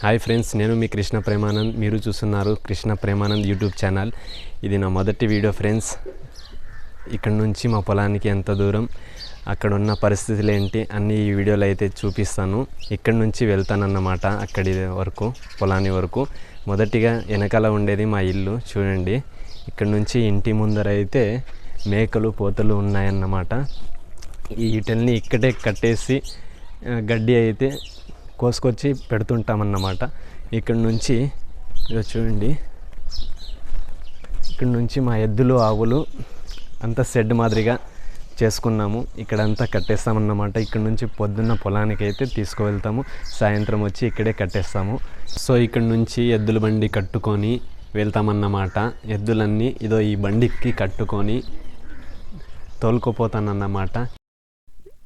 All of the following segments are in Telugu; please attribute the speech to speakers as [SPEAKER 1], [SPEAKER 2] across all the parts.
[SPEAKER 1] హాయ్ ఫ్రెండ్స్ నేను మీ కృష్ణ ప్రేమానంద్. మీరు చూస్తున్నారు కృష్ణ ప్రేమానంద్ యూట్యూబ్ ఛానల్. ఇది నా మొదటి వీడియో ఫ్రెండ్స్. ఇక్కడ నుంచి మా పొలానికి ఎంత దూరం అక్కడ ఉన్న పరిస్థితులు ఏంటి అన్ని ఈ వీడియోలు అయితే చూపిస్తాను. ఇక్కడ నుంచి వెళ్తానన్నమాట అక్కడి వరకు పొలాని వరకు. మొదటిగా వెనకాల ఉండేది మా ఇల్లు చూడండి. ఇక్కడ నుంచి ఇంటి ముందర అయితే మేకలు పోతలు ఉన్నాయన్నమాట. వీటిల్ని ఇక్కడే కట్టేసి గడ్డి అయితే కోసుకొచ్చి పెడుతుంటామన్నమాట. ఇక్కడ నుంచి ఇదో చూడండి. ఇక్కడ నుంచి మా ఎద్దులు ఆవులు అంతా షెడ్ మాదిరిగా చేసుకున్నాము. ఇక్కడంతా కట్టేస్తామన్నమాట. ఇక్కడ నుంచి పొద్దున్న పొలానికి అయితే తీసుకువెళ్తాము. సాయంత్రం వచ్చి ఇక్కడే కట్టేస్తాము. సో ఇక్కడ నుంచి ఎద్దుల బండి కట్టుకొని వెళ్తామన్నమాట. ఎద్దులన్నీ ఇదో ఈ బండికి కట్టుకొని తోలుకుపోతానన్నమాట.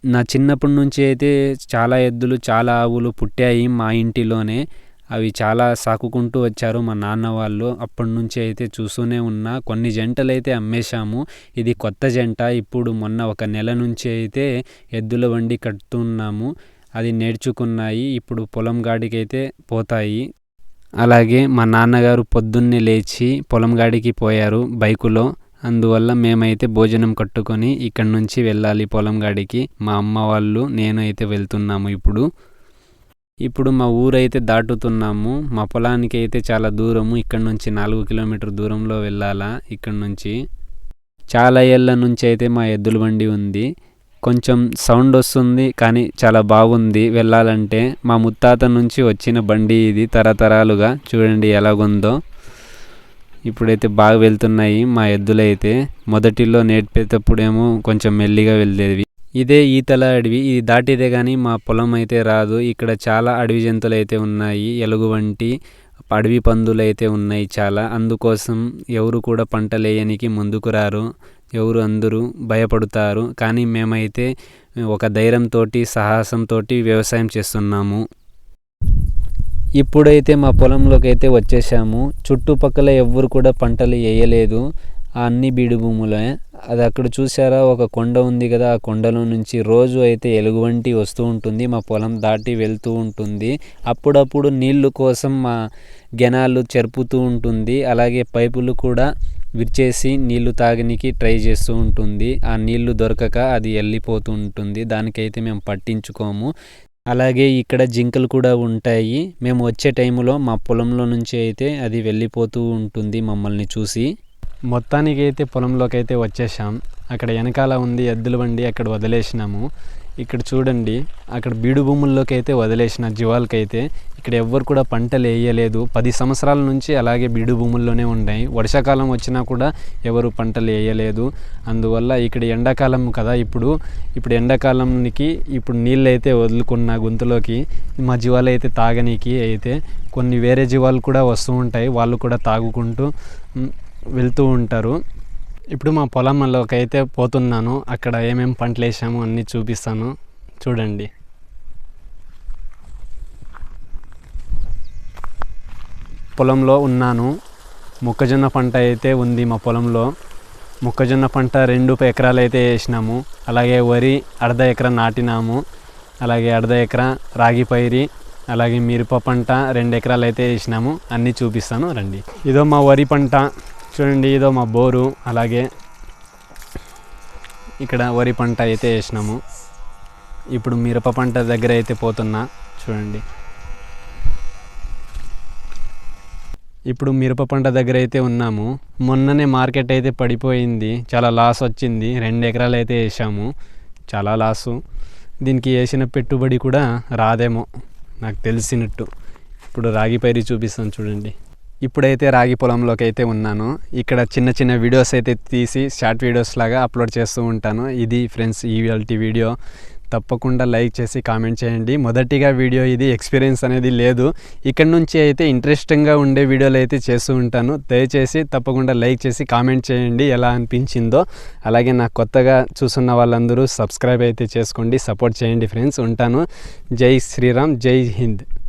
[SPEAKER 2] నా చిన్నప్పటి నుంచి అయితే చాలా ఎద్దులు చాలా ఆవులు పుట్టాయి మా ఇంటిలోనే. అవి చాలా సాకుకుంటూ వచ్చారు మా నాన్న వాళ్ళు. అప్పటి నుంచి అయితే చూస్తూనే ఉన్నా. కొన్ని జంటలు అయితే అమ్మేశాము. ఇది కొత్త జంట. ఇప్పుడు మొన్న ఒక నెల నుంచి అయితే ఎద్దుల బండి కడుతున్నాము. అది నేర్చుకున్నాయి. ఇప్పుడు పొలం గాడికి అయితే పోతాయి. అలాగే మా నాన్నగారు పొద్దున్నే లేచి పొలం గాడికి పోయారు బైకులో. అందువల్ల మేమైతే భోజనం కట్టుకొని ఇక్కడ నుంచి వెళ్ళాలి పొలం గాడికి. మా అమ్మ వాళ్ళు నేను అయితే వెళ్తున్నాము ఇప్పుడు. ఇప్పుడు మా ఊరైతే దాటుతున్నాము. మా పొలానికి అయితే చాలా దూరము. ఇక్కడ నుంచి నాలుగు కిలోమీటర్ దూరంలో వెళ్ళాలా ఇక్కడ నుంచి. చాలా ఏళ్ళ నుంచి అయితే మా ఎద్దుల బండి ఉంది. కొంచెం సౌండ్ వస్తుంది కానీ చాలా బాగుంది వెళ్ళాలంటే. మా ముత్తాత నుంచి వచ్చిన బండి ఇది తరతరాలుగా. చూడండి ఎలాగుందో. ఇప్పుడైతే బాగా వెళ్తున్నాయి మా ఎద్దులైతే మొదటిలో నేర్పేటప్పుడేమో కొంచెం మెల్లిగా వెళ్ళేవి ఇదే ఈతల అడవి. ఇది దాటితే కానీ మా పొలం అయితే రాదు. ఇక్కడ చాలా అడవి జంతువులు అయితే ఉన్నాయి. ఎలుగు వంటి అడవి పందులు అయితే ఉన్నాయి చాలా. అందుకోసం ఎవరు కూడా పంటలేయనికి ముందుకు రారు. ఎవరు అందరూ భయపడతారు. కానీ మేమైతే ఒక ధైర్యంతో సాహసంతో వ్యవసాయం చేస్తున్నాము. ఇప్పుడైతే మా పొలంలోకి అయితే వచ్చేసాము. చుట్టుపక్కల ఎవ్వరు కూడా పంటలు వేయలేదు. ఆ అన్ని బీడు భూములే. అది అక్కడ చూసారా? ఒక కొండ ఉంది కదా ఆ కొండలో నుంచి రోజు అయితే ఎలుగుబంటి వస్తూ ఉంటుంది. మా పొలం దాటి వెళ్తూ ఉంటుంది. అప్పుడప్పుడు నీళ్ళు కోసం మా గెనాలు చెరుపుతూ ఉంటుంది. అలాగే పైపులు కూడా విరిచేసి నీళ్ళు తాగనికి ట్రై చేస్తూ ఉంటుంది. ఆ నీళ్ళు దొరకక అది వెళ్ళిపోతూ ఉంటుంది. దానికైతే మేము పట్టించుకోము. అలాగే ఇక్కడ జింకలు కూడా ఉంటాయి. మేము వచ్చే టైంలో మా పొలంలో నుంచి అయితే అది వెళ్ళిపోతూ ఉంటుంది మమ్మల్ని చూసి.
[SPEAKER 1] మొత్తానికి అయితే పొలంలోకి అయితే వచ్చేసాం అక్కడ వెనకాల ఉంది ఎద్దుల బండి అక్కడ వదిలేసినాము. ఇక్కడ చూడండి అక్కడ బీడు భూముల్లోకి అయితే వదిలేసిన జీవాలకైతే ఇక్కడ ఎవ్వరు కూడా పంటలు వేయలేదు. పది సంవత్సరాల నుంచి అలాగే బీడు భూముల్లోనే ఉన్నాయి. వర్షాకాలం వచ్చినా కూడా ఎవరు పంటలు వేయలేదు. అందువల్ల ఇక్కడ ఎండాకాలం కదా ఇప్పుడు. ఇప్పుడు ఎండాకాలంకి ఇప్పుడు నీళ్ళు అయితే వదులుకున్న గుంతలోకి మా జీవాలు అయితే తాగనీకి అయితే కొన్ని వేరే జీవాలు కూడా వస్తూ ఉంటాయి. వాళ్ళు కూడా తాగుకుంటూ వెళ్తూ ఉంటారు. ఇప్పుడు మా పొలంలోకి అయితే పోతున్నాను. అక్కడ ఏమేమి పంటలు వేసాము అన్నీ చూపిస్తాను. చూడండి. పొలంలో ఉన్నాను. మొక్కజొన్న పంట అయితే ఉంది మా పొలంలో. మొక్కజొన్న పంట రెండు ఎకరాలు అయితే వేసినాము. అలాగే వరి అర్ధ ఎకరా నాటినాము. అలాగే అర్ధ ఎకరా రాగి పైరి అలాగే మిరప పంట రెండు ఎకరాలు అయితే వేసినాము. అన్నీ చూపిస్తాను రండి. ఇదో మా వరి పంట. చూడండి ఇదో మా బోరు. అలాగే ఇక్కడ వరి పంట అయితే వేసినాము. ఇప్పుడు మిరప పంట దగ్గర అయితే పోతున్నా చూడండి. ఇప్పుడు మిరప పంట దగ్గర అయితే ఉన్నాము. మొన్ననే మార్కెట్ అయితే పడిపోయింది. చాలా లాస్ వచ్చింది. రెండు ఎకరాలు అయితే వేసాము. చాలా లాసు. దీనికి వేసిన పెట్టుబడి కూడా రాదేమో నాకు తెలిసినట్టు. ఇప్పుడు రాగి పైరు చూపిస్తాను చూడండి. ఇప్పుడైతే రాగి పొలంలోకి అయితే ఉన్నాను. ఇక్కడ చిన్న చిన్న వీడియోస్ అయితే తీసి షార్ట్ వీడియోస్ లాగా అప్లోడ్ చేస్తూ ఉంటాను. ఇది ఫ్రెండ్స్ ఈ వీడియో. తప్పకుండా లైక్ చేసి కామెంట్ చేయండి. మొదటిగా వీడియో ఇది ఎక్స్పీరియన్స్ అనేది లేదు. ఇక్కడ నుంచి అయితే ఇంట్రెస్టింగ్గా ఉండే వీడియోలు అయితే చేస్తూ ఉంటాను. దయచేసి తప్పకుండా లైక్ చేసి కామెంట్ చేయండి. ఎలా అనిపించిందో. అలాగే నాకు కొత్తగా చూస్తున్న వాళ్ళందరూ సబ్స్క్రైబ్ అయితే చేసుకోండి. సపోర్ట్ చేయండి ఫ్రెండ్స్ ఉంటాను. జై శ్రీరామ్. జై హింద్.